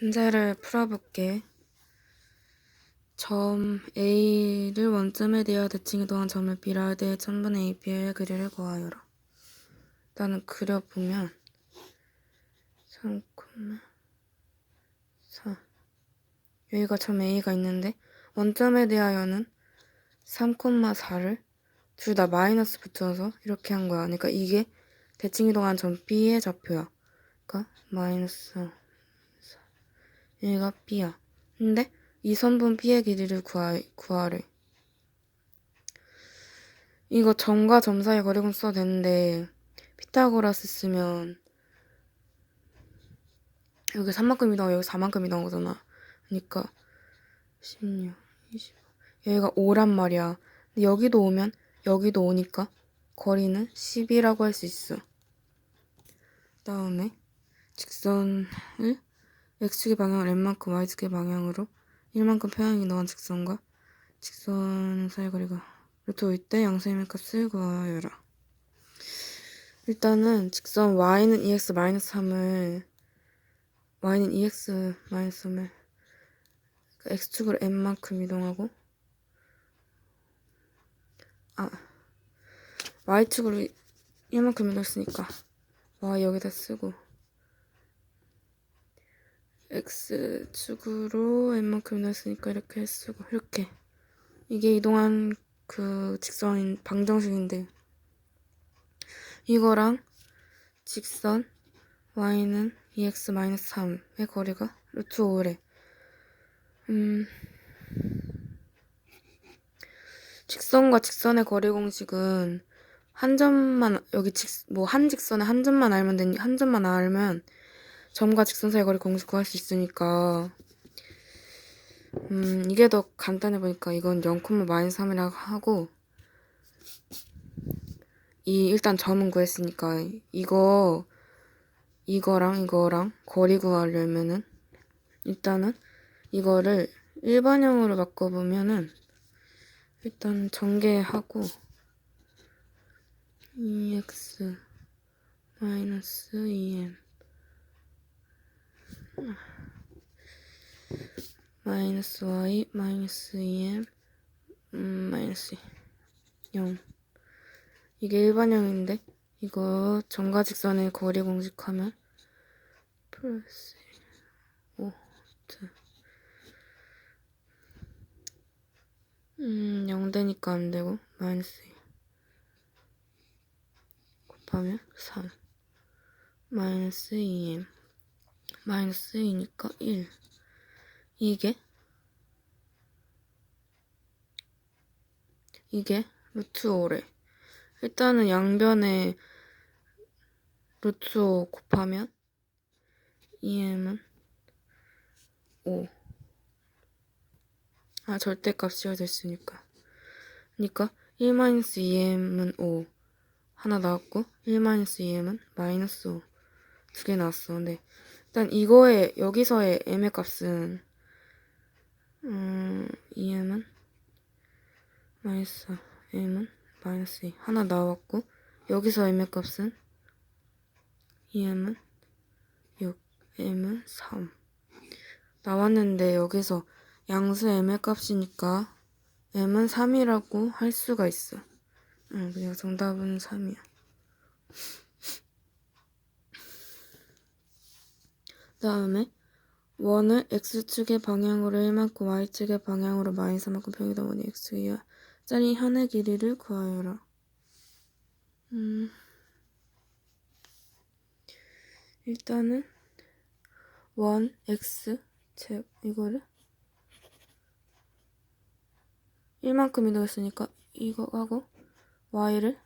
문제를 풀어볼게. 점 A를 원점에 대하여 대칭 이 동한 점을 B라 대 천분의 A, B의 그리를 구하여라. 일단은 그려보면 3, 4 여기가 점 A가 있는데 원점에 대하여는 3, 4를 둘 다 마이너스 붙여서 이렇게 한 거야. 그러니까 이게 대칭 이동한 점 B의 좌표야. 그러니까 마이너스 4. 얘가 B야. 근데 이 선분 B의 길이를 구하, 구하래. 이거 점과 점 사이 거리금 써도 되는데 피타고라스 쓰면 여기 3만큼이 나오고 여기 4만큼이 나온 거잖아. 그러니까 16, 25 여기가 5란 말이야. 근데 여기도 오면 여기도 오니까 거리는 10이라고 할 수 있어. 다음에 직선을 x축의 방향을 n만큼 y축의 방향으로 1만큼 평행이 넣은 직선과 직선 사이 거리가 루트 5일 때 양수임의 값을 구하여라. 일단은 직선 y는 2x 3을 y는 2x 3을 x축으로 n만큼 이동하고 아 y축으로 1만큼 이동했으니까 y 여기다 쓰고 x축으로 n만큼 이동했으니까 이렇게 쓰고 이렇게. 이게 이동한 그 직선인 방정식인데. 이거랑 직선 y는 2x 3의 거리가 루트 5래. 음. 직선과 직선의 거리 공식은 한 점만 여기 직 뭐 한 직선에 한 점만 알면 되니 한 점만 알면 점과 직선 사이 거리 공식 구할 수 있으니까. 음 이게 더 간단해 보니까 이건 0, 마이너스 3이라고 하고 이 일단 점은 구했으니까 이거 이거랑 이거랑 거리 구하려면은 일단은 이거를 일반형으로 바꿔보면은 일단 전개하고 2x 마이너스 2m 마이너스 y 마이너스 2m 음, 마이너스 0 이게 일반형인데 이거 점과 직선의 거리 공식하면 플러스 5 2 음, 0 되니까 안 되고, 마이너스 2. 곱하면 3. 마이너스 2m. 마이너스 2니까 1. 이게, 이게 루트 5래. 일단은 양변에 루트 5 곱하면 2m은 5. 아, 절대값 씌워졌으니까. 그니까 1-2m은 5 하나 나왔고 1-2m은 마이너스 5 두 개 나왔어. 근데 일단 이거의 여기서의 m의 값은 음, 2m은? 마이너스 m은? 마이너스 2 하나 나왔고 여기서 m의 값은? 2m은? 6 m은 3 나왔는데 여기서 양수 m의 값이니까 m은 3이라고 할 수가 있어. 응, 그냥 정답은 3이야. 다음에 원을 x축의 방향으로 1만큼 y축의 방향으로 마이너스 3만큼 평이다 보니 x의 짜리 현의 길이를 구하여라. 음, 일단은 원 x 제 이거를 1만큼 이동했으니까 이거 하고 y를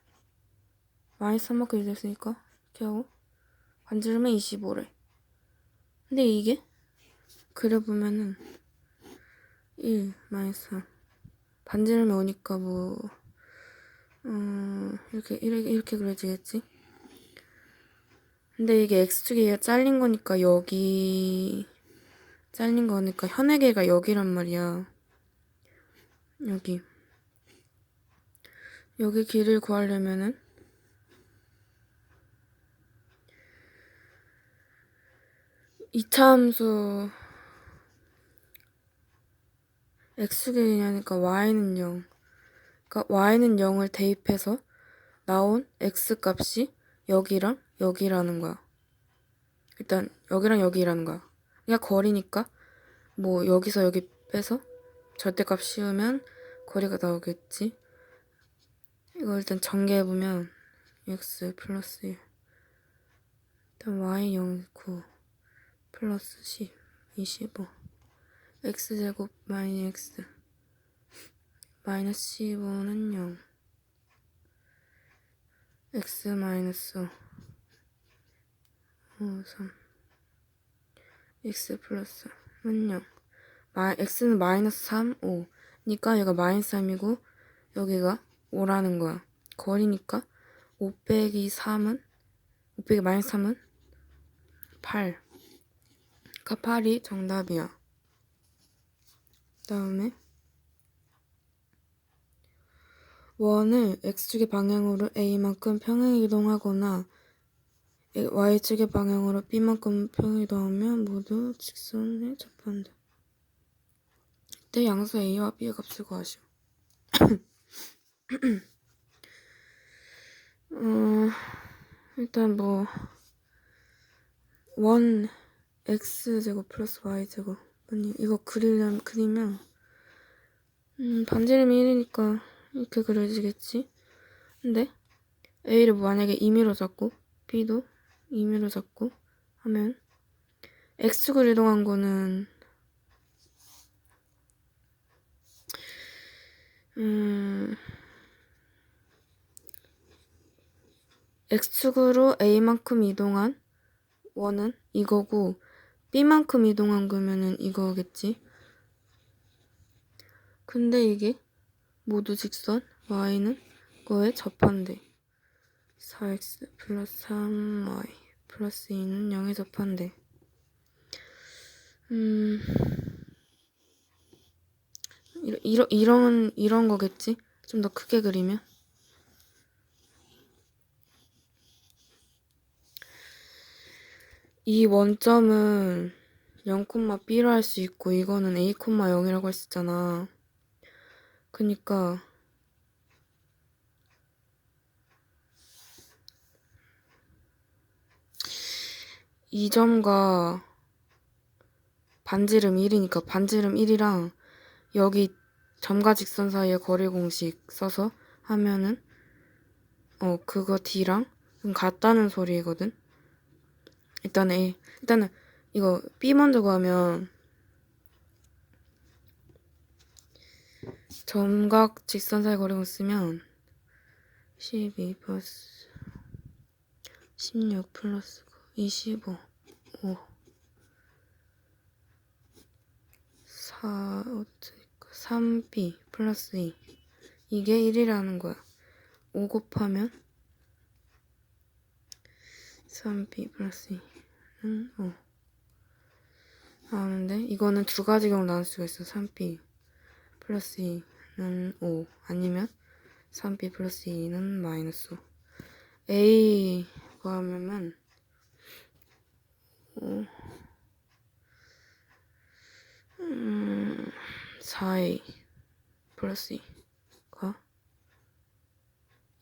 마이너스 3만큼 이동했으니까 이렇게 하고 반지름은 25래 근데 이게? 그려보면은 1 마이너스 3 반지름이 오니까 뭐 음, 이렇게 이렇게 이렇게 그려지겠지? 근데 이게 x축이 잘린 거니까 여기 잘린 거니까 현액계가 여기란 말이야. 여기. 여기 길을 구하려면은 이차 함수 x축이냐니까 y는 0. 그러니까 y는 0을 대입해서 나온 x 값이 여기랑 여기라는 거야. 일단 여기랑 여기라는 거야. 그러니까 거리니까 뭐 여기서 여기 빼서 절대값 씌우면 거리가 나오겠지. 이거 일단 전개해보면 x 플러스 1 일단 y 0, 9 플러스 10, 25 x제곱 마이너스 x. 마이너스 15는 0 x 마이너스 5 5, 3 x 플러스 0 마, x는 마이너스 3, 5 니까 여기가 마이너스 3이고 여기가 5라는 거야. 거리니까 5 빼기 3은 5 빼기 마이너스 3은 8 그러니까 8이 정답이야 다음에 원을 x축의 방향으로 a만큼 평행 이동하거나 y축의 방향으로 b만큼 평행 이동하면 모두 직선에 접한다. 이때 양수 a와 b의 값을 구하시오. 어, 일단 뭐, 원 x제곱 플러스 y제곱. 아니 이거 그리려면 그리면 음 반지름이 1이니까 이렇게 그려지겠지? 근데 a를 만약에 임의로 잡고 b도 임의로 잡고 하면 x축을 이동한 거는 음 x축으로 a만큼 이동한 원은 이거고 b만큼 이동한 거면은 이거겠지. 근데 이게 모두 직선 y는 거에 접한대. 4x 플러스 3y 플러스 2는 0에 접한대. 음, 이러, 이러, 이런, 이런 거겠지? 좀 더 크게 그리면? 이 원점은 0,b로 할 수 있고 이거는 a, 0이라고 할수 있잖아. 그니까 이 점과 반지름 1이니까 반지름 1이랑 여기 점과 직선 사이의 거리 공식 써서 하면은 어 그거 D랑 좀 같다는 소리거든. 일단 A. 일단은 이거 B 먼저 구하면 점각 직선 사이 거리공 쓰면 12 플러스 16 플러스 25 5 4 어쩌니까 3b 플러스 2 이게 1이라는 거야. 5 곱하면 3b 플러스 2 는5 나오는데 이거는 두 가지 경우 나올 수가 있어. 3b 플러스 2는 5 아니면 3b 플러스 2는 마이너스 5 a 구하면은 어, 음, 4a 플러스 2가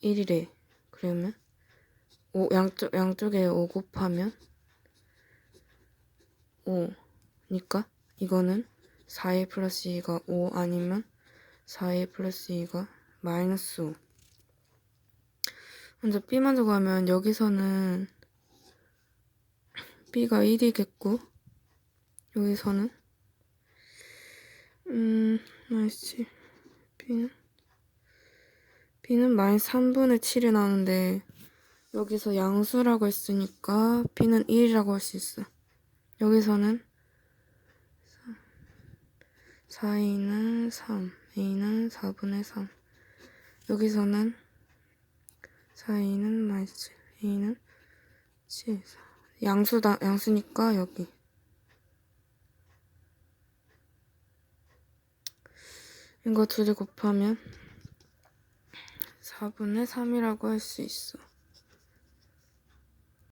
1이래. 그러면 5, 양쪽, 양쪽에 5 곱하면 5니까? 이거는 4a 플러스 2가 5 아니면 4a 플러스 2가 마이너스 5 먼저 b만 적어하면 여기서는 b가 1이겠고 여기서는 음 마이너스 b는? B는 마이너스 3분의 7이 나오는데 여기서 양수라고 했으니까 b는 1이라고 할 수 있어 여기서는 4a는 3 a는 4분의 3 여기서는 4a는 마이너스 7 a는 7 4 양수다, 양수니까 여기. 이거 둘이 곱하면 4분의 3이라고 할 수 있어.